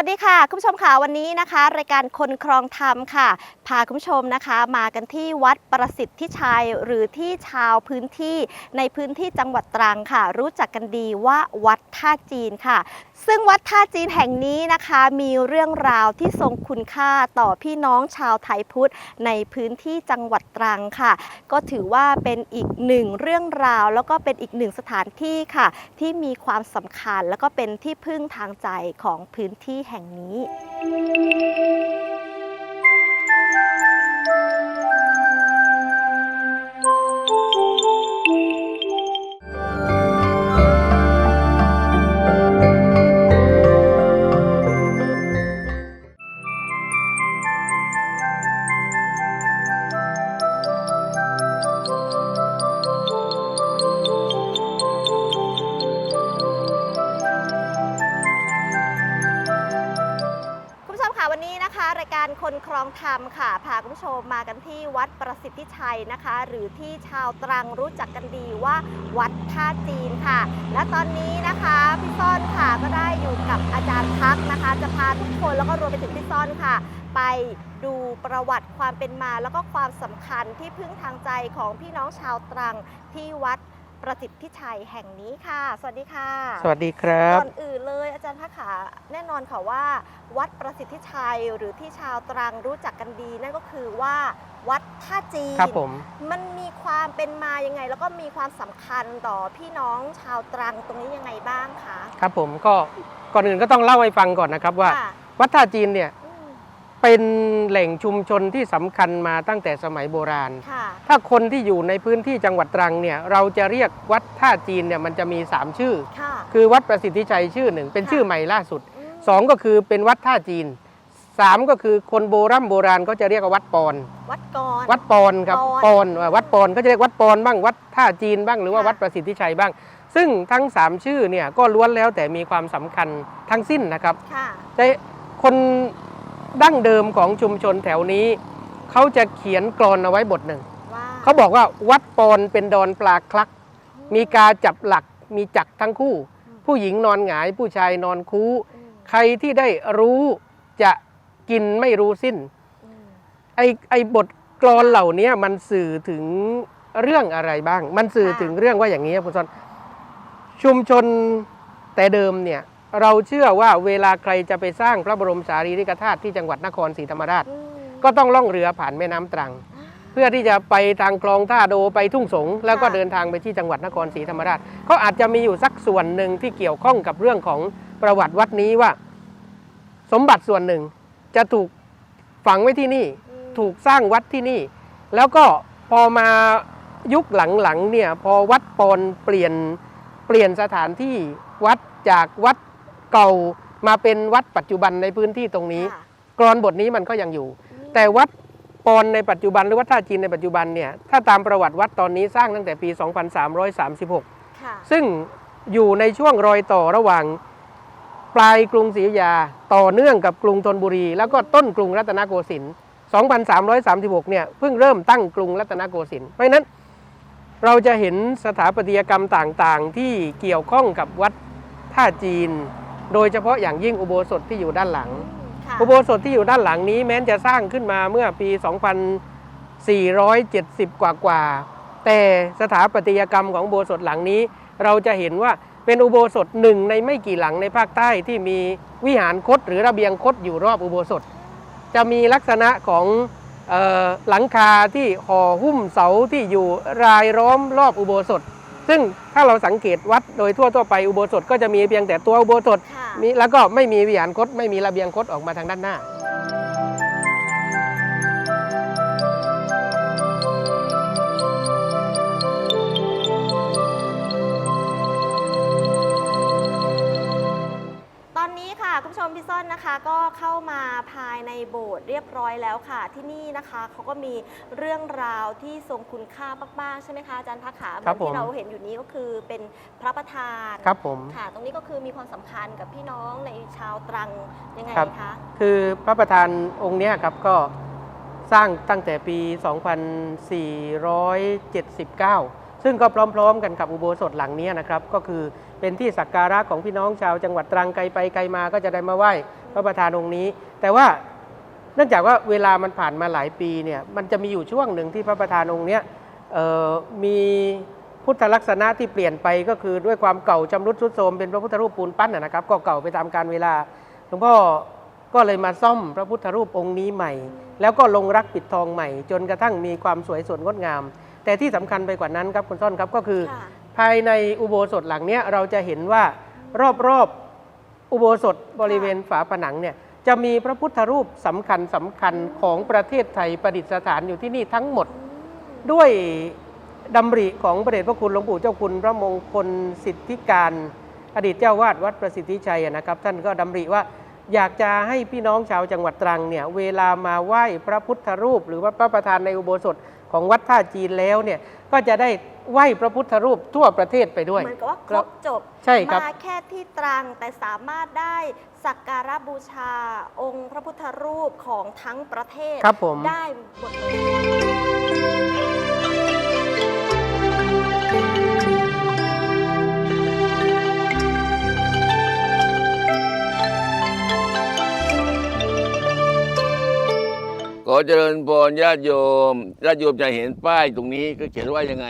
วัสดีค่ะ คุณผู้ชมค่ะวันนี้นะคะ รายการคนครองธรรมค่ะ พาคุณผู้ชมนะคะ มากันที่วัดประสิทธิชัยหรือที่ชาวพื้นที่ในพื้นที่จังหวัดตรังค่ะ รู้จักกันดีว่าวัดท่าจีนค่ะ ซึ่งวัดท่าจีนแห่งนี้นะคะ มีเรื่องราวที่ทรงคุณค่าต่อพี่น้องชาวไทยพุทธในพื้นที่จังหวัดตรังค่ะ ก็ถือว่าเป็นอีกหนึ่งเรื่องราว แล้วก็เป็นอีกหนึ่งสถานที่ค่ะ ที่มีความสำคัญแล้วก็เป็นที่พึ่งทางใจของพื้นที่แห่งนี้ คนครองธรรมค่ะ พาคุณผู้ชมมากันที่วัดประสิทธิชัยนะคะ หรือที่ชาวตรังรู้จักกันดีว่าวัดท่าจีนค่ะ และตอนนี้นะคะพี่ซ่อนค่ะก็ได้อยู่กับอาจารย์พักนะคะ จะพาทุกคนแล้วก็รวมไปถึงพี่ซ่อนค่ะ ไปดูประวัติความเป็นมาแล้วก็ความสำคัญที่พึ่งทางใจของพี่น้องชาวตรังที่วัด ประสิทธิชัยแห่งนี้ค่ะ สวัสดีค่ะ สวัสดีครับ ก่อนอื่นเลยอาจารย์พักขาแน่นอนค่ะว่า วัดประสิทธิชัยหรือที่ชาวตรังรู้จักกันดี นั่นก็คือว่าวัดท่าจีนครับผม มันมีความเป็นมายังไง แล้วก็มีความสำคัญต่อพี่น้องชาวตรังตรงนี้ยังไงบ้างคะครับผมก็ก่อนอื่นก็ต้องเล่าให้ฟังก่อนนะครับว่า ค่ะ วัดท่าจีนเนี่ย อืม เป็นแหล่งชุมชนที่สำคัญมาตั้งแต่สมัยโบราณ ค่ะ ถ้าคนที่อยู่ในพื้นที่จังหวัดตรังเนี่ยเราจะเรียกวัดท่าจีนเนี่ยมันจะมี 3 ชื่อ ค่ะ คือวัดประสิทธิชัยชื่อหนึ่งเป็นค่ะชื่อใหม่ล่าสุดมสองก็คือเป็นวัดท่าจีนสามก็คือคนโบรำโบราณก็จะเรียกว่าวัดปอน วัดกร วัดปอนครับปอนปอนว่าวัดปอนก็จะเรียกวัดปอนบ้างวัดท่าจีนบ้างหรือว่าค่ะ วัดประสิทธิชัยบ้าง ซึ่งทั้งสามชื่อเนี่ยก็ล้วนแล้วแต่มีความสำคัญทั้งสิ้นนะครับ ค่ะ แต่คน ดั้งเดิมของชุมชนแถวนี้ เขาจะเขียนกรอนเอาไว้บทหนึ่งว่าเขาบอกว่าวัดปอนเป็นดอนปลาคลัก มีกาจับหลักมีจักรทั้งคู่ ผู้หญิงนอนหงายผู้ชายนอนคูอืมใครที่ได้รู้จะกินไม่รู้สิ้นอืมไอไอบทกลอนเหล่านี้มันสื่อถึงเรื่องอะไรบ้าง มันสื่อถึงเรื่องว่าอย่างนี้ครับคุณซอนชุมชนแต่เดิมเนี่ย เราเชื่อว่าเวลาใครจะไปสร้างพระบรมสารีริกธาตุที่จังหวัดนครศรีธรรมราชอืมก็ต้องล่องเรือผ่านแม่น้ำตรังอ่าเพื่อที่จะไปทางคลองท่าโดไปทุ่งสง แล้วก็ค่ะเดินทางไปที่จังหวัดนครศรีธรรมราชเขาอาจจะมีอยู่สักส่วนหนึ่งที่เกี่ยวข้องกับเรื่องของประวัติวัดนี้ว่า สมบัติส่วนหนึ่งจะถูกฝังไว้ที่นี่อืมถูกสร้างวัดที่นี่ แล้วก็พอมายุคหลังๆเนี่ยพอวัดปอนเปลี่ยนเปลี่ยนสถานที่วัดจากวัด เก่ามาเป็นวัดปัจจุบันในพื้นที่ตรงนี้ ค่ะ กรอนบทนี้มันก็ยังอยู่อืมแต่วัดปอนในปัจจุบันหรือวัดท่าจีนในปัจจุบันเนี่ยถ้าตามประวัติวัดตอนนี้สร้างตั้งแต่ปี 2336 ค่ะ ซึ่งอยู่ในช่วงรอยต่อระหว่างปลายกรุงศรีอยุธยาต่อเนื่องกับกรุงธนบุรี แล้วก็ต้นกรุงรัตนโกสินทร์ 2336 เนี่ยเพิ่งเริ่มตั้งกรุงรัตนโกสินทร์เพราะฉะนั้น เราจะเห็นสถาปัตยกรรมต่างๆ ที่เกี่ยวข้องกับวัดท่าจีน โดยเฉพาะอย่างยิ่งอุโบสถที่อยู่ด้านหลัง ค่ะอุโบสถที่อยู่ด้านหลังนี้แม้นจะสร้างขึ้นมาเมื่อปี 2470 กว่ากว่าๆแต่สถาปัตยกรรมของอุโบสถหลังนี้ เราจะเห็นว่าเป็นอุโบสถหนึ่งในไม่กี่หลังในภาคใต้ที่มีวิหารคดหรือระเบียงคดอยู่รอบอุโบสถ จะมีลักษณะของเอ่อหลังคาที่ห่อหุ้มเสาที่อยู่รายล้อมรอบอุโบสถ ซึ่งถ้าเราสังเกตวัดโดยทั่วทั่วๆไปอุโบสถก็จะมีเพียงแต่ตัวอุโบสถค่ะมีแล้วก็ไม่มีวิหารคดไม่มีระเบียงคดออกมาทางด้านหน้า ค่ะคุณผู้ชมพี่ส้นนะคะก็เข้ามาภายในโบสถ์เรียบร้อยแล้วค่ะ ที่นี่นะคะเขาก็มีเรื่องราวที่ทรงคุณค่ามากๆใช่ไหมคะอาจารย์พักขาเหมืครัอบนผมที่เราเห็นอยู่นี้ก็คือเป็นพระประธานครับผมค่ะ ตรงนี้ก็คือมีความสำคัญกับพี่น้องในชาวตรังยังไงครับคะคือพระประธานองค์เนี้ยครับก็สร้างตั้งแต่ปี 2479 ซึ่งก็พร้อมๆ กันกับอุโบสถหลังเนี้ยนะครับก็คือ เป็นที่สักการะของพี่น้องชาวจังหวัดตรังไกลไปไกลมาก็จะได้มาไหว้พระประธานองค์นี้ แต่ว่าเนื่องจากว่าเวลามันผ่านมาหลายปีเนี่ยมันจะมีอยู่ช่วงหนึ่งที่พระประธานองค์เนี้ยมีพุทธลักษณะที่เปลี่ยนไปก็คือด้วยความเก่าชำรุดทรุดโทรมเป็นพระพุทธรูปปูนปั้นนะครับ ก็เก่าไปตามกาลเวลาหลวงพ่อก็เลยมาซ่อมพระพุทธรูปองค์นี้ใหม่ แล้วก็ลงรักปิดทองใหม่ จนกระทั่งมีความสวยสดงดงาม แต่ที่สำคัญไปกว่านั้นครับคุณซ่อนครับก็คือ ภายในอุโบสถหลังเนี้ยเราจะเห็นว่ารอบๆอุโบสถบริเวณฝาผนังเนี่ยจะมีพระพุทธรูปสำคัญสำคัญของประเทศไทยประดิษฐานอยู่ที่นี่ทั้งหมด ด้วยดำริของพระเดชพระคุณหลวงปู่เจ้าคุณพระมงคลสิทธิการ อดีตเจ้าวาดวัดประสิทธิชัยนะครับ ท่านก็ดำริว่าอยากจะให้พี่น้องชาวจังหวัดตรังเนี่ยเวลามาไหว้พระพุทธรูป หรือว่าพระประธานในอุโบสถของวัดท่าจีนแล้วเนี่ยก็จะได้ ไหว้พระพุทธรูปทั่วประเทศไปด้วย เหมือนกับว่าครบจบใช่ครับมาแค่ที่ตรังแต่สามารถได้สักการะบูชาองค์พระพุทธรูปของทั้งประเทศครับผมได้หมดเลยขอเจริญพรญาติโยมญาติโยมจะเห็นป้ายตรงนี้ก็เขียนว่ายังไง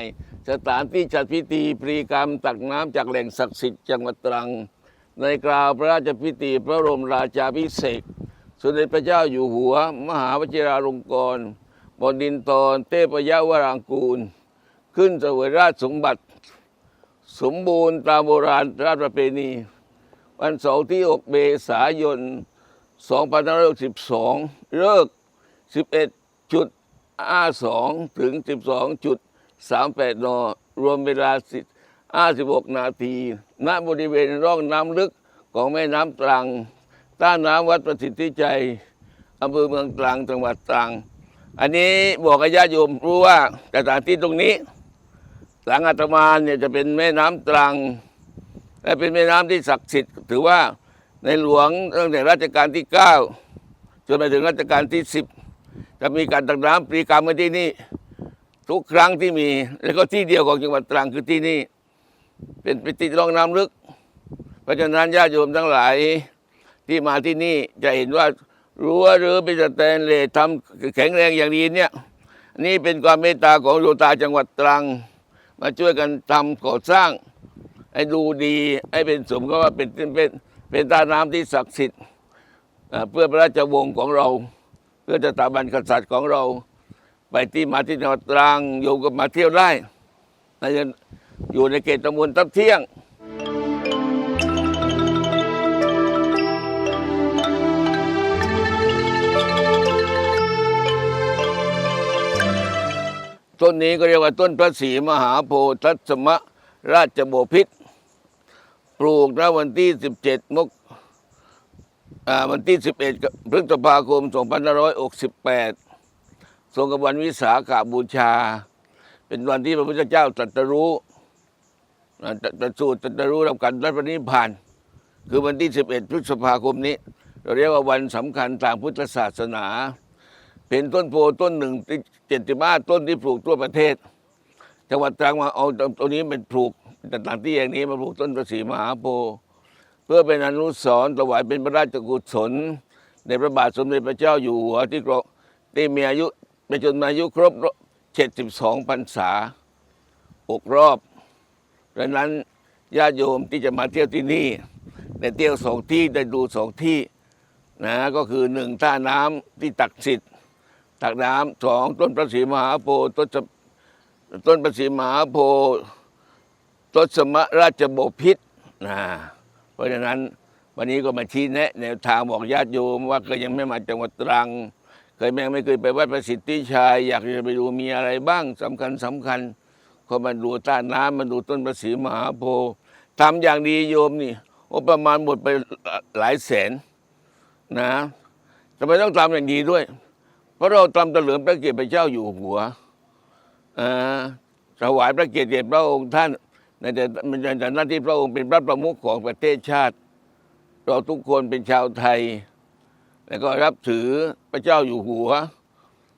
สถานที่จัดพิธีปรีกรรมตักน้ำจากแหล่งศักดิ์สิทธิ์จังหวัดตรัง ในกราวพระราชพิธีพระบรมราชาพิเศษสมเด็จพระเจ้าอยู่หัว มหาวชิราลงกรณ์บดินทรเทพยวรังกูล ขึ้นเสวยราชสมบัติ สมบูรณ์ตามโบราณราชประเพณี วันเสาร์ที่ 6 เมษายน 2562 เลิก 11.52 ถึง 12.1 สามแปดนอรวมเวลาสิบห้าสิบหกนาทีณบริเวณร่องน้ำลึกของแม่น้ำตรังต้านน้ำวัดประสิทธิใจอำเภอเมืองตรังจังหวัดตรัง อันนี้บอกญาติโยมรู้ว่าสถานที่ตรงนี้ หลังอาตมาเนี่ยจะเป็นแม่น้ำตรัง และเป็นแม่น้ำที่ศักดิ์สิทธิ์ ถือว่าในหลวงตั้งแต่รัชกาลที่9จนไปถึงรัชกาลที่ 10 จะมีการตักน้ำปรีกรรมมาที่นี่ ทุกครั้งที่มี แล้วก็ที่เดียวของจังหวัดตรังคือที่นี่ เป็นเป็นติดร่องน้ำลึก เพราะฉะนั้นญาติโยมทั้งหลายที่มาที่นี่จะเห็นว่ารั้วหรือเป็นสแตนเลสทำแข็งแรงอย่างดีเนี่ย นี่เป็นความเมตตาของโยตาจังหวัดตรัง มาช่วยกันทำก่อสร้าง ให้ดูดีให้เป็นสมก็ว่าเป็นเป็นเป็นตาน้ำที่ศักดิ์สิทธิ์เพื่อพระราชวงศ์ของเรา เพื่อจะตาบันกษัตริย์ของเรา ไปที่มาที่จังหวัดตรังโยมก็มาเที่ยวได้น่าจะอยู่ในเขตตำบลทับเที่ยงต้นนี้ก็เรียกว่าต้นพระศรีมหาโพธิ์ทัศมราชบพิตรปลูกณวันที่ 17 มกอาวันที่ 11พฤษภาคม 2568 ทรงกับวันวิสาขาบูชา เป็นวันที่พระพุทธเจ้าตรัสรู้ตรัสสูตรตรัสรู้รับการรัพระนิพพาน คือวันที่ 11 พฤษภาคมนี้ เราเรียกว่าวันสำคัญทางพุทธศาสนา เป็นต้นโพต้นหนึ่งที่เจ็ดสิบห้าต้นที่ปลูกทั่วประเทศ จังหวัดตรังมาเอาตัวนี้เป็นปลูกต่างๆที่อย่างนี้มาปลูกต้นประสีมหาโพธิ์เพื่อเป็นอนุสรณ์ถวายเป็นพระราชกุศลในพระบาทสมเด็จพระเจ้าอยู่หัวที่กรที่มีอายุ ไปจนอายุครบเจ็ดสิบสองพรรษาหกรอบดังนั้นญาติโยมที่จะมาเที่ยวที่นี่ในเที่ยวสองที่ได้ดูสองที่นะก็คือหนึ่งท่าน้ำที่ตักสิทธิ์ตักน้ำสองต้นพระศรีมหาโพธิ์ต้นต้นพระศรีมหาโพธิ์ต้นสมราชบพิษนะเพราะฉะนั้นวันนี้ก็มาชี้แนะแนวทางบอกญาติโยมว่าเคยยังไม่มาจังหวัดตรัง เคยแม่งไม่เคยไปวัดประสิทธิชัยอยากจะไปดูมีอะไรบ้างสำคัญสำคัญก็มาดูต้าน้ำมาดูต้นพระศรีมหาโพธิ์ทำอย่างดีโยมนี่โอประมาณหมดไปหลายแสนนะทำไมต้องทำอย่างดีด้วย เพราะเราทำตะเหลิมพระเกียรติพระเจ้าอยู่หัวอถวายพระเกียรติพระองค์ท่านในแต่ในฐานะที่พระองค์เป็นพระประมุขของประเทศชาติ เราทุกคนเป็นชาวไทย แล้วก็รับถือพระเจ้าอยู่หัว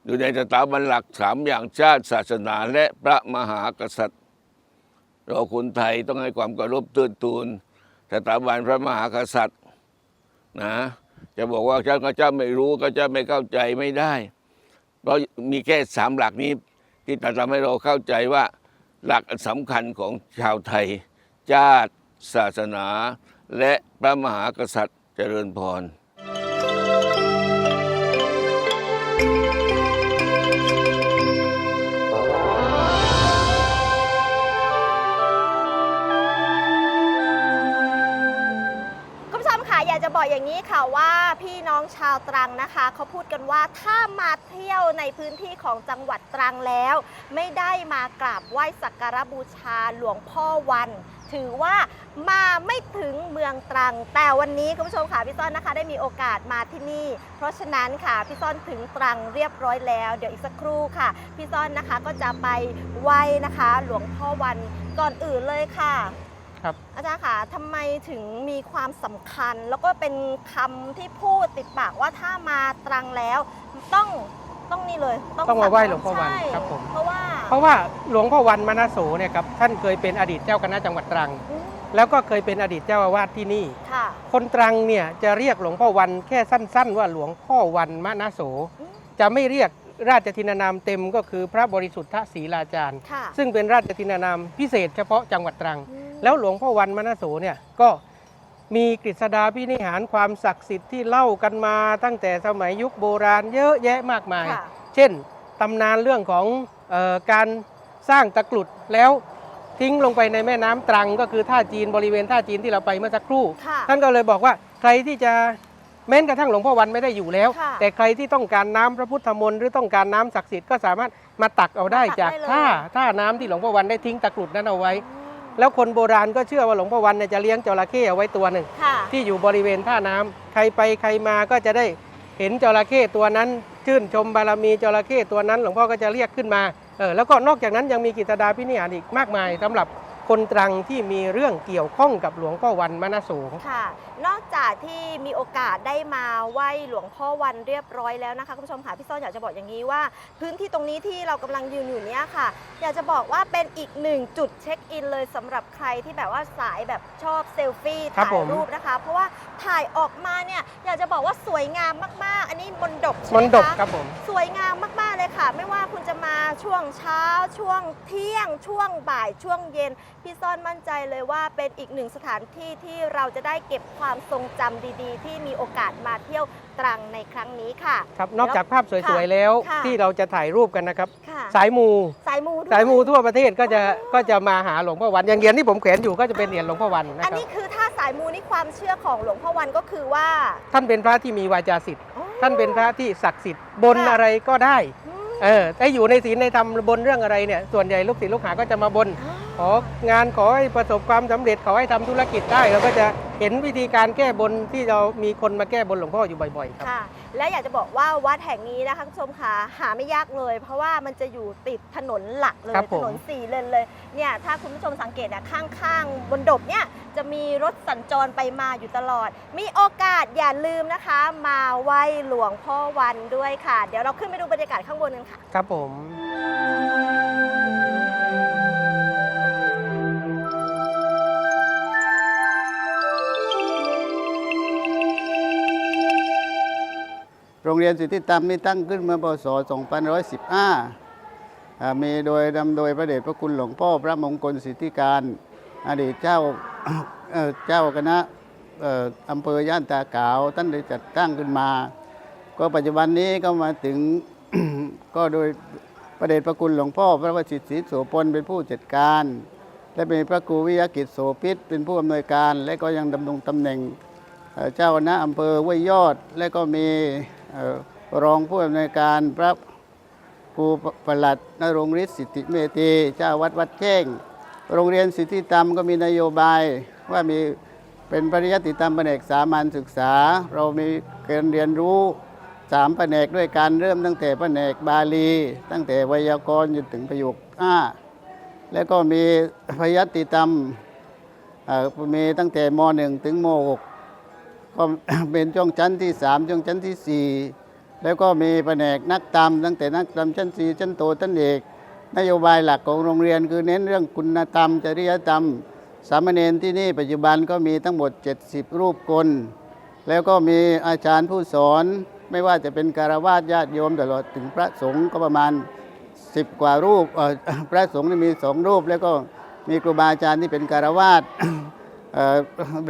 อยู่ในสถาบันหลักสามอย่างชาติศาสนาและพระมหากษัตริย์ เราคนไทยต้องให้ความเคารพตือนตูนสถาบันพระมหากษัตริย์นะจะบอกว่าเจ้าก็เจ้าไม่รู้ก็เจ้าไม่เข้าใจไม่ได้ เพราะมีแค่สามหลักนี้ ที่จะทำให้เราเข้าใจว่าหลักสำคัญของชาวไทย ชาติศาสนา และพระมหากษัตริย์เจริญพร คุณผู้ชมค่ะอยากจะบอกอย่างนี้ค่ะว่าพี่น้องชาวตรังนะคะเขาพูดกันว่าถ้ามาเที่ยวในพื้นที่ของจังหวัดตรังแล้ว ไม่ได้มากราบไหว้สักการะบูชาหลวงพ่อวัน ถือว่า มาไม่ถึงเมืองตรัง แต่วันนี้คุณผู้ชมค่ะพี่ซ่อนนะคะ ได้มีโอกาสมาที่นี่ เพราะฉะนั้นค่ะพี่ซ่อนถึงตรังเรียบร้อยแล้ว เดี๋ยวอีกสักครู่ค่ะ พี่ซ่อนนะคะก็จะไปไหว้นะคะ หลวงพ่อวันก่อนอื่นเลยค่ะ ครับ อาจารย์คะทำไมถึงมีความสำคัญ แล้วก็เป็นคำที่พูดติดปากว่าถ้ามาตรังแล้ว ต้องต้องนี่เลยต้องมาไหว้หลวงพ่อวันใช่ครับผม เพราะว่าเพราะว่าหลวงพ่อวันมนาโสเนี่ยครับท่านเคยเป็นอดีตเจ้าคณะจังหวัดตรัง อืม แล้วก็เคยเป็นอดีตเจ้าอาวาสที่นี่ ค่ะ คนตรังเนี่ยจะเรียกหลวงพ่อวันแค่สั้น ๆ ว่าหลวงพ่อวันมนาโสอืมจะไม่เรียกราชทินานามเต็มก็คือพระบริสุทธศรีลาจารย์ ค่ะซึ่งเป็นราชทินานามพิเศษเฉพาะจังหวัดตรัง อืม แล้วหลวงพ่อวันมนาโสเนี่ยก็มีกฤษดาพินิหารความศักดิ์สิทธิ์ที่เล่ากันมาตั้งแต่สมัยยุคโบราณเยอะแยะมากมาย ค่ะ เช่นตำนานเรื่องของเออการสร้างตะกรุดแล้ว ทิ้งลงไปในแม่น้ำตรัง ก็คือท่าจีนบริเวณท่าจีนที่เราไปเมื่อสักครู่ค่ะท่านก็เลยบอกว่าใครที่จะแม้นกระทั่งหลวงพ่อวันไม่ได้อยู่แล้วค่ะแต่ใครที่ต้องการน้ำพระพุทธมนต์หรือต้องการน้ำศักดิ์สิทธิ์ก็สามารถมาตักเอาได้มาตักจากได้เลยท่าท่าน้ำที่หลวงพ่อวันได้ทิ้งตะกรุดนั้นเอาไว้อืมแล้วคนโบราณก็เชื่อว่าหลวงพ่อวันเนี่ยจะเลี้ยงจระเข้เอาไว้ตัวหนึ่งค่ะที่อยู่บริเวณท่าน้ำใครไปใครมาก็จะได้เห็นจระเข้ตัวนั้น ชื่นชมบารมีจระเข้ตัวนั้น หลวงพ่อก็จะเรียกขึ้นมาเออแล้วก็นอกจากนั้นยังมีกิตดาพินิหารอีกมากมายสำหรับ คนตรังที่มีเรื่องเกี่ยวข้องกับหลวงพ่อวันมณโสค่ะ นอกจากที่มีโอกาสได้มาไหว้หลวงพ่อวันเรียบร้อยแล้วนะคะคุณผู้ชมค่ะพี่ซ่อนอยากจะบอกอย่างนี้ว่า พื้นที่ตรงนี้ที่เรากำลังยืนอยู่เนี้ยค่ะ อยากจะบอกว่าเป็นอีกหนึ่งจุดเช็คอินเลยสำหรับใครที่แบบว่าสายแบบชอบเซลฟี่ครับถ่าผยมรูปนะคะ เพราะว่าถ่ายออกมาเนี่ยอยากจะบอกว่าสวยงามมากๆ อันนี้มนดบใช่มไหมนดบคะครับผม สวยงามมาก ๆ เลยค่ะ ไม่ว่าคุณจะมาช่วงเช้าช่วงเที่ยงช่วงบ่ายช่วงเย็นพี่ซ่อนมั่นใจเลยว่าเป็นอีกหนึ่งสถานที่ที่เราจะได้เก็บความทรงจำดีๆ ที่มีโอกาสมาเที่ยวตรังในครั้งนี้ค่ะ ครับนอกจากภาพสวยๆแล้วค่ะที่เราจะถ่ายรูปกันนะครับ ค่ะสายมู สายมูด้วย สายมูทั่วประเทศก็จะก็จะมาหาหลวงพ่อวันอย่างเหรียญที่ผมแขวนอยู่ก็จะเป็นเหรียญหลวงพ่อวันนะอันครับนี้คือถ้าสายมูนี่ความเชื่อของหลวงพ่อวันก็คือว่าท่านเป็นพระที่มีวาจาสิทธิ์ อ๋อ ท่านเป็นพระที่ศักดิ์สิทธิ์บนค่ะ อะไรก็ได้ อืม เออถ้าอยู่ในศีลในธรรมบนเรื่องอะไรเนี่ยส่วนใหญ่ลูกศิษย์ลูกหาก็จะมาบน ของานขอให้ประสบความสำเร็จขอให้ทำธุรกิจได้เราก็จะเห็นวิธีการแก้บนที่เรามีคนมาแก้บนหลวงพ่ออยู่บ่อยๆครับค่ะ และอยากจะบอกว่าวัดแห่งนี้นะคะคุณผู้ชมค่ะหาไม่ยากเลย เพราะว่ามันจะอยู่ติดถนนหลักเลยครับผมถนนสี่เลนเลยเนี่ยถ้าคุณผู้ชมสังเกตนะข้างๆบนดบเนี่ยจะมีรถสัญจรไปมาอยู่ตลอด มีโอกาสอย่าลืมนะคะ มาไหว้หลวงพ่อวันด้วยค่ะ เดี๋ยวเราขึ้นไปดูบรรยากาศข้างบนกันค่ะ ครับผม โรงเรียนสิทธิธรรมนี่ตั้งขึ้นเมื่อพศ 2515อ่ามีโดยนำโดยพระเดชพระคุณหลวงพ่อพระมงคลสิทธิการ อดีตเจ้าเจ้าคณะอำเภอย่านตาขาวท่านได้จัดตั้งขึ้นมา ก็ปัจจุบันนี้ก็มาถึงก็โดยประเดชพระคุณหลวงพ่อ พระวชิตศรีโสพลเป็นผู้จัดการ และมีพระครูวิยากิจโสพิษเป็นผู้อำนวยการ และก็ยังดำรงตำแหน่งเจ้าคณะอำเภอห้วยยอด และก็มี รองผู้อำนวยการพระครูประหลัดนรงฤทธิ์สิทธิเมธีเจ้าวัดวัดแจ้งโรงเรียนสิทธิธรรมก็มีนโยบายว่ามีเป็นปริยัติธรรมแผนกสามัญศึกษา เรามีการเรียนรู้สามแผนกด้วยการเริ่มตั้งแต่แผนกบาลี ตั้งแต่ไวยากรณ์จนถึงประโยคอ้าแล้วก็มีพยัติธรรมมีตั้งแต่ม .1 ถึงม .6 ก็เป็นช่วงชั้นที่3ช่วงชั้นทีสี่ 4 แล้วก็มีแผนกนักธรรมตั้งแต่นักธรรมชั้น 4 ชั้นโตชั้นเอกนโยบายหลักของโรงเรียนคือเน้นเรื่องคุณธรรม จริยธรรม สามเณรที่นี่ปัจจุบันก็มีทั้งหมด 70 รูปคน แล้วก็มีอาจารย์ผู้สอนไม่ว่าจะเป็นการวาสญาติโยมตลอดถึงพระสงฆ์ก็ประมาณ 10 กว่ารูปพระสงฆ์นี่มีสองรูป แล้วก็มีครูบาอาจารย์ที่เป็นการวาส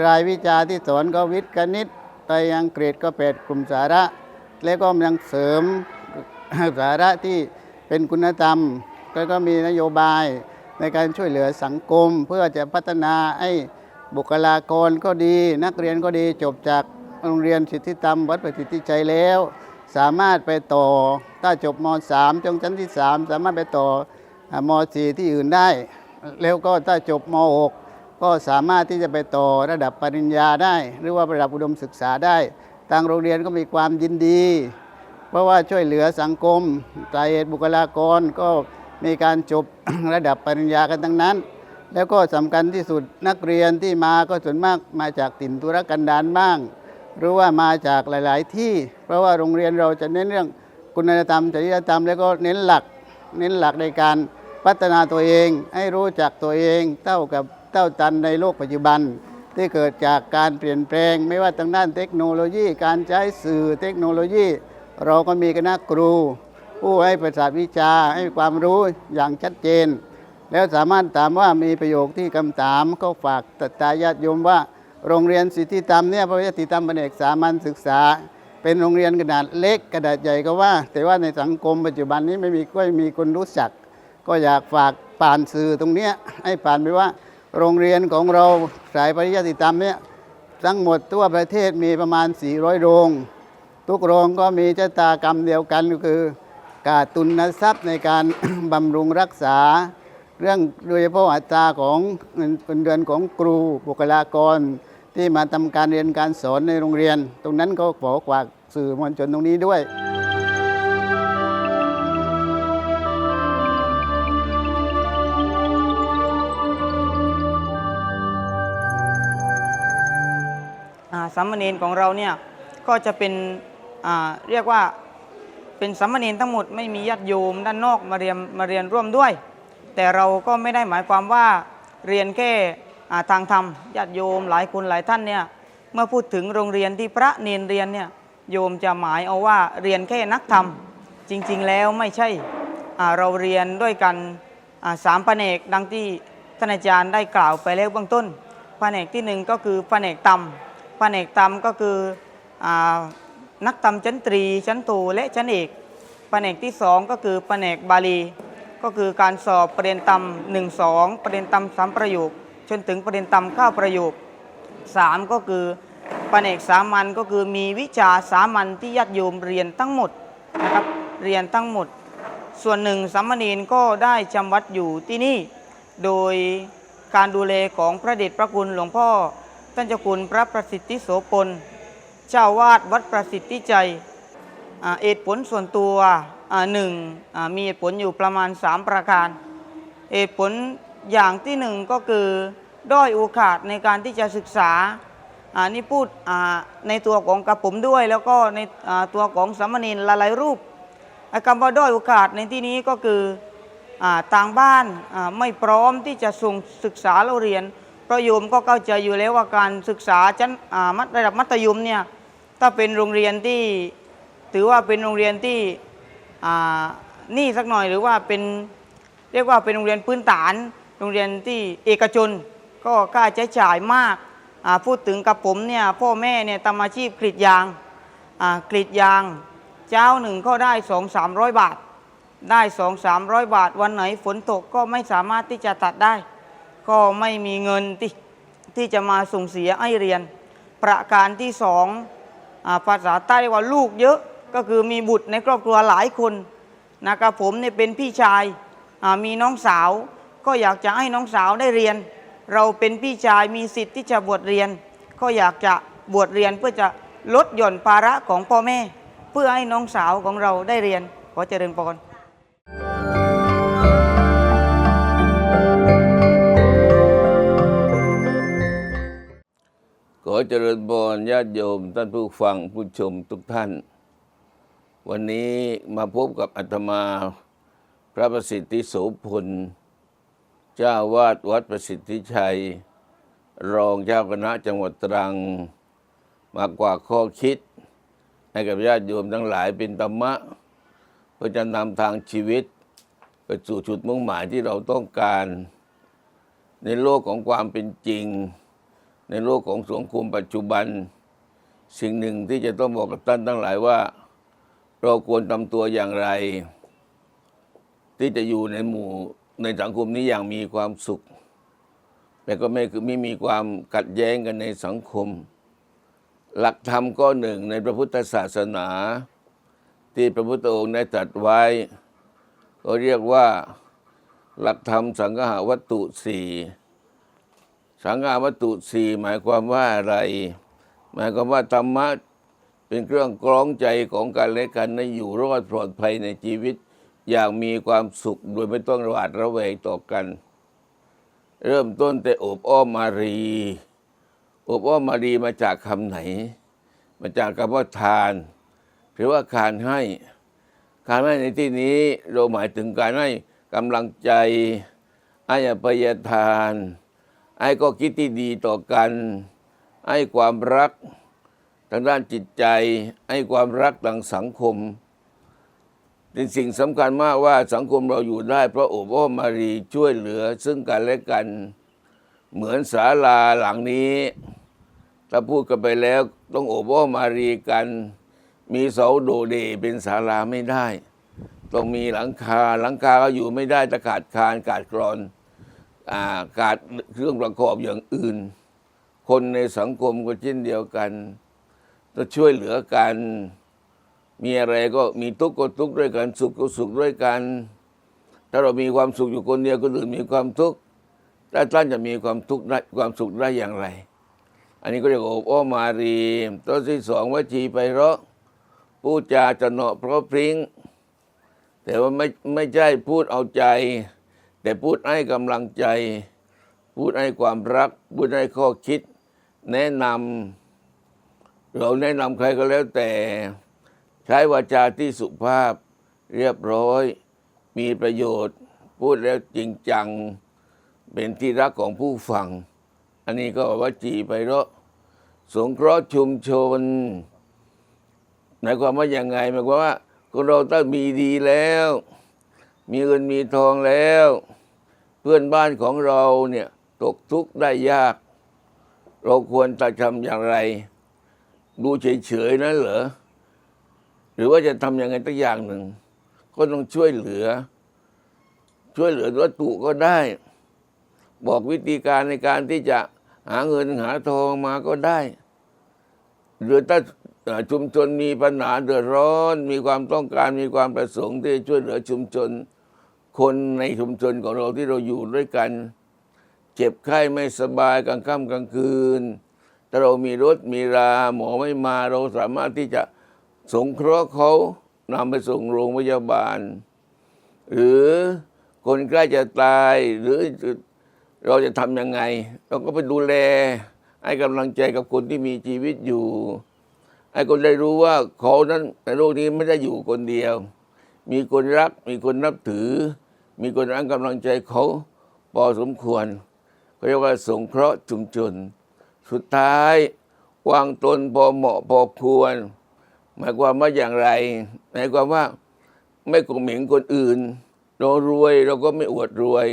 รายวิชาที่สอนก็วิทย์คณิตไตรอังกฤษก็เป็ดกลุ่มสาระ แล้วก็ยังเสริมสาระที่เป็นคุณธรรมแล้วก็มีนโยบายในการช่วยเหลือสังคม เพื่อจะพัฒนาให้บุคลากรก็ดี นักเรียนก็ดีจบจากโรงเรียนสิทธิธรรม วัดประสิทธิใจแล้ว สามารถไปต่อถ้าจบม .3 จงชั้นที่ 3 สามารถไปต่อม .4 ที่อื่นได้ แล้วก็ถ้าจบม .6 ก็สามารถที่จะไปต่อระดับปริญญาได้ หรือว่าระดับอุดมศึกษาได้ ทางโรงเรียนก็มีความยินดี เพราะว่าช่วยเหลือสังคมสาเหตุบุคลากรก็มีการจบระดับปริญญากันทั้งนั้น แล้วก็สำคัญที่สุดนักเรียนที่มาก็ส่วนมากมาจากถิ่นธุรกันดารบ้าง หรือว่ามาจากหลาย ๆ ที่ เพราะว่าโรงเรียนเราจะเน้นเรื่องคุณธรรมจริยธรรมแล้วก็เน้นหลัก เน้นหลักในการพัฒนาตัวเอง ให้รู้จักตัวเองเท่ากับ เท่าทันในโลกปัจจุบัน ที่เกิดจากการเปลี่ยนแปลง ไม่ว่าทางด้านเทคโนโลยี การใช้สื่อเทคโนโลยี เราก็มีคณะครู ผู้ให้ประสาทวิชาให้ความรู้อย่างชัดเจน แล้วสามารถถามว่ามีประโยคที่คำถามก็ฝากตตาญาติโยมว่า โรงเรียนสิทธิธรรมเนี่ยพระวิทธิธรรมแผนกสามัญศึกษาเป็นโรงเรียนขนาดเล็กกระดาษใหญ่ก็ว่า แต่ว่าในสังคมปัจจุบันนี้ไม่มีก็มีคนรู้จัก ก็อยากฝากผ่านสื่อตรงเนี้ยให้ผ่านไปว่า โรงเรียนของเราสายปริยัติธรรมเนี่ยทั้งหมดทั่วประเทศมีประมาณ 400 โรง ทุกโรงก็มีชะตากรรมเดียวกันก็คือการตุนทรัพย์ในการ บำรุงรักษา เรื่องโดยเฉพาะอัตราของเงินเงินเดือนของครูบุคลากร ที่มาทำการเรียนการสอนในโรงเรียน ตรงนั้นก็ขอฝากสื่อมวลชนตรงนี้ด้วย สามเณรของเราเนี่ยก็จะเป็นเรียกว่าเป็นสามเณรทั้งหมดไม่มีญาติโยมด้านนอกมาเรียนมาเรียนร่วมด้วย แต่เราก็ไม่ได้หมายความว่าเรียนแค่ทางธรรมญาติโยมหลายคนหลายท่านเนี่ยเมื่อพูดถึงโรงเรียนที่พระเนรเรียนเนี่ยโยมจะหมายเอาว่าเรียนแค่นักธรรม จริง ๆ แล้วไม่ใช่เราเรียนด้วยกันอ่าสามแผนกดังที่ท่านอาจารย์ได้กล่าวไปแล้วเบื้องต้นแผนกที่หนึ่งก็คือแผนกธรรม แผนกตำก็คืออนักตำชั้นตรี ชั้นโทและชั้นเอกแผนกที่สองก็คือแผนกบาลี ก็คือการสอบประเด็นตำหนึ่งสองประเด็นตำสามประโยค จนถึงประเด็นตำข้าประโยคสามก็คือแผนกสามัญก็คือมีวิชาสามัญที่ญาติโยมเรียนทั้งหมดนะครับเรียนทั้งหมด ส่วนหนึ่งสามเณรก็ได้จำวัดอยู่ที่นี่ โดยการดูแลของพระเดชพระคุณหลวงพ่อ ท่านเจ้าคุณพระประสิทธิโสพลเจ้าวาดวัดประสิทธิใจเหตุผลส่วนตัวหนึ่งมีเหตุผลอยู่ประมาณ 3 ประการเหตุผลอย่างที่หนึ่งก็คือด้อยโอกาสในการที่จะศึกษาอ่านี่พูดในตัวของกระผมด้วย แล้วก็ในตัวของสามเณรหลายรูปไอ้คำว่าด้อยโอกาสในที่นี้ก็คืออต่างบ้านไม่พร้อมที่จะส่งศึกษาเราเรียน เพราะโยมก็เข้าใจอยู่แล้วว่าการศึกษาชั้นมัธระดับมัธยมเนี่ยถ้าเป็นโรงเรียนที่ถือว่าเป็นโรงเรียนที่นี่สักหน่อยหรือว่าเป็นเรียกว่าเป็นโรงเรียนพื้นฐาน โรงเรียนที่เอกชน ก็ค่าใช้จ่ายมากพูดถึงกับผมเนี่ยพ่อแม่เนี่ยทำอาชีพกรีดยางกรีดยาง เจ้าหนึ่งก็ได้สองสามร้อยบาท ได้สองสามร้อยบาท วันไหนฝนตกก็ไม่สามารถที่จะตัดได้ ก็ไม่มีเงินที่ที่จะมาส่งเสียให้เรียน ประการที่สองอภาษาใต้ว่าลูกเยอะก็คือมีบุตรในครอบครัวหลายคนนะครับผมเนี่ยเป็นพี่ชายมีน้องสาว ก็อยากจะให้น้องสาวได้เรียน เราเป็นพี่ชายมีสิทธิ์ที่จะบวชเรียน ก็อยากจะบวชเรียนเพื่อจะลดหย่อนภาระของพ่อแม่ เพื่อให้น้องสาวของเราได้เรียนขอเจริญพร อเจริญพรญาติโยม ท่านผู้ฟังผู้ชมทุกท่าน วันนี้มาพบกับอาตมาพระประสิทธิโสพล เจ้าวาดวัดประสิทธิชัย รองเจ้าคณะจังหวัดตรัง มากกว่าข้อคิด ให้กับญาติโยมทั้งหลายเป็นธรรมะเพื่อจะนำทางชีวิต ไปสู่จุดมุ่งหมายที่เราต้องการ ในโลกของความเป็นจริง ในโลกของสังคมปัจจุบัน สิ่งหนึ่งที่จะต้องบอกกับท่านทั้งหลายว่า เราควรทำตัวอย่างไร ที่จะอยู่ในหมู่ในสังคมนี้อย่างมีความสุข แต่ก็ไม่คือไม่มีความขัดแย้งกันในสังคม หลักธรรมก็หนึ่งในพระพุทธศาสนา ที่พระพุทธองค์ได้ตรัสไว้ก็เรียกว่าหลักธรรมสังหาวัตถุสี่ สังฆาวัตถุสี่หมายความว่าอะไร หมายความว่าธรรมะเป็นเครื่องกรองใจของการและกันในอยู่รอดปลอดภัยในชีวิต อย่างมีความสุขโดยไม่ต้องระหวาดระแวงต่อกัน เริ่มต้นแต่อบอ้อมมารี อบอ้อมมารีมาจากคำไหน มาจากคำว่าทาน หรือว่าการให้ การให้ในที่นี้เราหมายถึงการให้กำลังใจให้อภัยทาน ให้ก็คิดที่ดีต่อกันให้ความรักทางด้านจิตใจให้ความรักทางสังคม เป็นสิ่งสำคัญมากว่าสังคมเราอยู่ได้ เพราะโอบอ้อมมารีช่วยเหลือซึ่งกันและกัน เหมือนศาลาหลังนี้ ถ้าพูดกันไปแล้วต้องโอบอ้อมมารีกัน มีเสาโดเดเป็นศาลาไม่ได้ ต้องมีหลังคาหลังคาก็อยู่ไม่ได้จะขาดคานขาดกรอน อาขาดเครื่องประกอบอย่างอื่น คนในสังคมก็เช่นเดียวกันต้องช่วยเหลือกันมีอะไรก็มีทุกข์ก็ทุกข์ด้วยกัน สุขก็สุขด้วยกัน ถ้าเรามีความสุขอยู่คนเดียวคนอื่นมีความทุกข์ถ้าท่านจะมีความทุกข์ได้ความสุขได้อย่างไร อันนี้ก็เรียกว่าโอบอ้อมารีตัวที่สองว่าจีไปเราะพูดจาจะเนาะเพราะพริ้งแต่ว่าไม่ไม่ใช่พูดเอาใจ แต่พูดให้กำลังใจ พูดให้ความรัก พูดให้ข้อคิด แนะนำเราแนะนำใครก็แล้วแต่ ใช้วาจาที่สุภาพเรียบร้อย มีประโยชน์ พูดแล้วจริงจัง เป็นที่รักของผู้ฟัง อันนี้ก็ว่าจีไปเราะสงเคราะห์ชุมชนหมายความว่าอย่างไงหมายความว่าคนเราต้องมีดีแล้ว มีเงินมีทองแล้ว เพื่อนบ้านของเราเนี่ยตกทุกข์ได้ยาก เราควรจะทำอย่างไร ดูเฉยๆนั่นเหรอหรือว่าจะทำอย่างไรตักอย่างหนึ่ง ก็ต้องช่วยเหลือ ช่วยเหลือวัตถุก็ได้ บอกวิธีการในการที่จะหาเงินหาทองมาก็ได้ หรือถ้า ชุมชนมีปัญหาเดือดร้อน มีความต้องการมีความประสงค์ที่ช่วยเหลือชุมชน คนในชุมชนของเราที่เราอยู่ด้วยกัน เจ็บไข้ไม่สบายกลางค่ำกลางคืนถ้าเรามีรถมีราหมอไม่มาเราสามารถที่จะสงเคราะห์เขานำไปส่งโรงพยาบาล หรือคนใกล้จะตายหรือเราจะทำยังไง เราก็ไปดูแลให้กำลังใจกับคนที่มีชีวิตอยู่ ให้คนได้รู้ว่าเขานั้นในโลกนี้ไม่ได้อยู่คนเดียว มีคนรัก มีคนนับถือ มีคนรักกำลังใจเขาพอสมควรเขาเรียกว่าสงเคราะห์ชุมชน สุดท้ายวางตนพอเหมาะพอควร หมายความว่าอย่างไรหมายความว่าไม่กงเหม่งคนอื่น เรารวยเราก็ไม่อวดรวย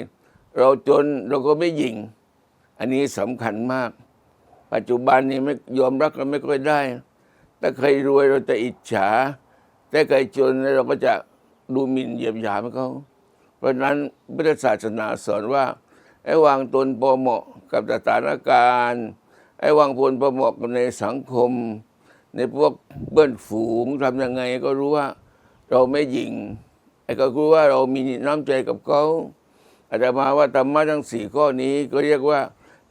เราจนเราก็ไม่หยิ่ง อันนี้สำคัญมาก ปัจจุบันนี้ไม่ยอมรับกันไม่ค่อยได้ ถ้าใครรวยเราจะอิจฉา แต่ใครจนเราก็จะดูหมิ่นเหยียบหยามเขาเพราะนั้นพุทธศาสนาสอนว่าให้วางตนพอเหมาะกับสถานการณ์ให้วางพลพอเหมาะกับในสังคม ในพวกเพื่อนฝูงทำยังไงก็รู้ว่าเราไม่หยิงไอ้ก็รู้ว่าเรามีน้ำใจกับเขาอาจจะมาว่าธรรมะทั้งสี่ข้อนี้ก็เรียกว่า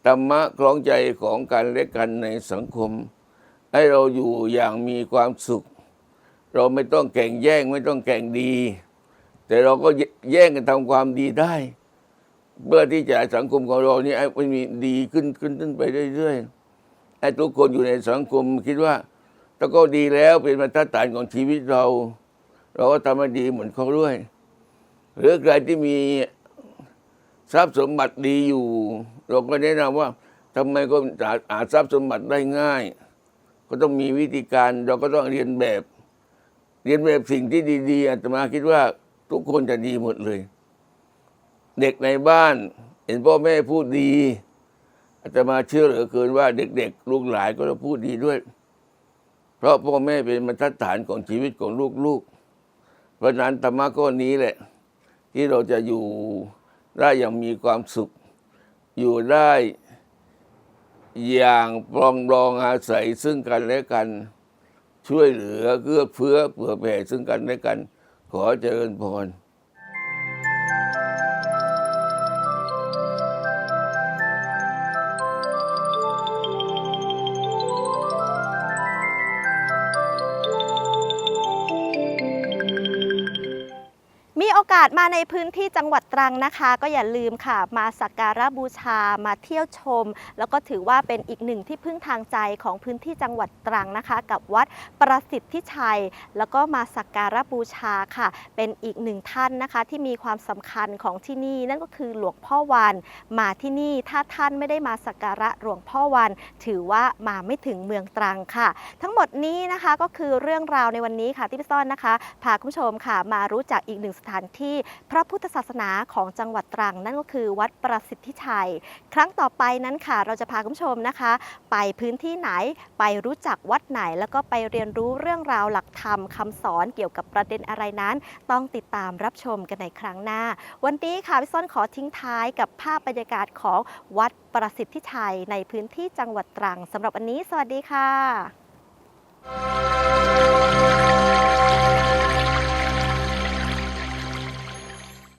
ธรรมะคล้องใจของกันและกันในสังคม ให้เราอยู่อย่างมีความสุข เราไม่ต้องแข่งแย่งไม่ต้องแข่งดี แต่เราก็แย่งกันทำความดีได้ เพื่อที่จะสังคมของเราเนี่ให้มันมีดีขึ้นขึ้นขึ้นไปเรื่อยๆไอ้ทุกคนอยู่ในสังคมคิดว่าถ้าก็ดีแล้วเป็นมาตรฐานของชีวิตเรา เราก็ทำให้ดีเหมือนเขาด้วย หรือใครที่มีทรัพย์สมบัติดีอยู่ เราก็แนะนำว่าทำไมก็หาหาทรัพย์สมบัติได้ง่าย ก็ต้องมีวิธีการเราก็ต้องเรียนแบบ เรียนแบบสิ่งที่ดีๆอาตมาคิดว่าทุกคนจะดีหมดเลย เด็กในบ้าน เห็นพ่อแม่พูดดีอาตมาเชื่อเหลือเกินว่าเด็กๆ ลูกหลานก็จะพูดดีด้วย เพราะพ่อแม่เป็นบรรทัดฐานของชีวิตของลูกๆ เพราะนั้นธรรมะข้อนี้แหละ ที่เราจะอยู่ได้อย่างมีความสุข อยู่ได้ อย่างปลองรองอาศัยซึ่งกันและกัน ช่วยเหลือเกื้อเฟื้อเผื่อแผ่ซึ่งกันและกัน ขอเจริญพร มาสมาในพื้นที่จังหวัดตรังนะคะ ก็อย่าลืมค่ะ มาสักการะบูชามาเที่ยวชม แล้วก็ถือว่าเป็นอีกหนึ่งที่พึ่งทางใจของพื้นที่จังหวัดตรังนะคะ กับวัดประสิทธิชัย แล้วก็มาสักการะบูชาค่ะ เป็นอีกหนึ่งท่านนะคะ ที่มีความสำคัญของที่นี่ นั่นก็คือหลวงพ่อวัน มาที่นี่ถ้าท่านไม่ได้มาสักการะหลวงพ่อวัน ถือว่ามาไม่ถึงเมืองตรังค่ะ ทั้งหมดนี้นะคะก็คือเรื่องราวในวันนี้ค่ะที่พี่ซ่อนนะคะพาคุณผู้ชมค่ะ มารู้จักอีกหนึ่งสถานที่พระพุทธศาสนาของจังหวัดตรัง นั่นก็คือวัดประสิทธิชัย ครั้งต่อไปนั้นค่ะ เราจะพาคุณผู้ชมนะคะ ไปพื้นที่ไหนไปรู้จักวัดไหน แล้วก็ไปเรียนรู้เรื่องราวหลักธรรมคำสอนเกี่ยวกับประเด็นอะไรนั้น ต้องติดตามรับชมกันในครั้งหน้า วันนี้ค่ะพี่ซ่อนขอทิ้งท้ายกับภาพบรรยากาศของวัดประสิทธิชัยในพื้นที่จังหวัดตรังสำหรับวันนี้ สวัสดีค่ะ